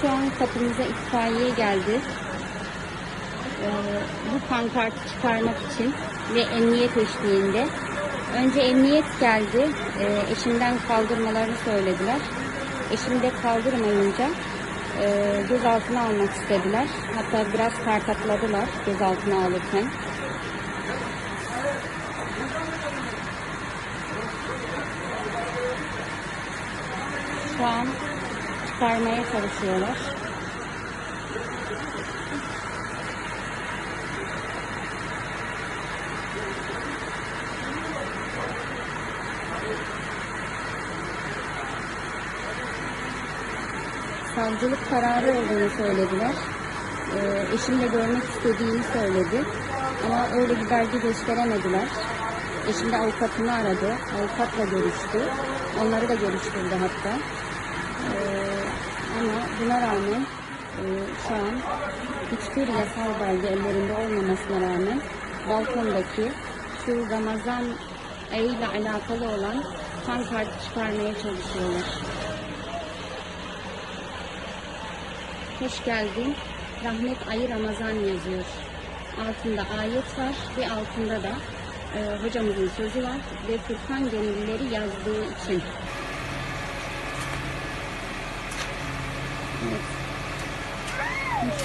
Şu an kapımıza itfaiye geldi. Ee, bu pankartı çıkarmak için ve emniyet eşliğinde. Önce emniyet geldi. Ee, eşimden kaldırmalarını söylediler. Eşimi de kaldırmayınca e, gözaltına almak istediler. Hatta biraz kartakladılar gözaltına alırken. Şu an çıkarmaya çalışıyorlar. savcılık kararı olduğunu söylediler. Ee, eşimle görmek istediğini söyledi. Ama öyle bir belge gösteremediler. Eşim de avukatını aradı. Avukatla görüştü. Onları da görüştürdü hatta. Ee, ama buna rağmen e, şu an hiçbir yasal belge ellerinde olmamasına rağmen balkondaki şu Ramazan ayıyla alakalı olan pankartı çıkarmaya çalışıyorlar. Hoş geldin. Rahmet ayı Ramazan yazıyor. Altında ayet var ve altında da e, hocamızın sözü var ve Furkan gönüllüleri yazdığı için. Evet.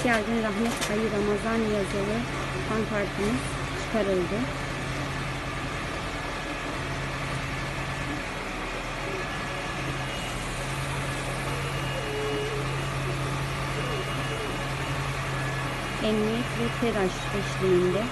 Geldin Rahmet ayı Ramazan yazılı pankartımız çıkarıldı. Emniyet ve telaş eşliğinde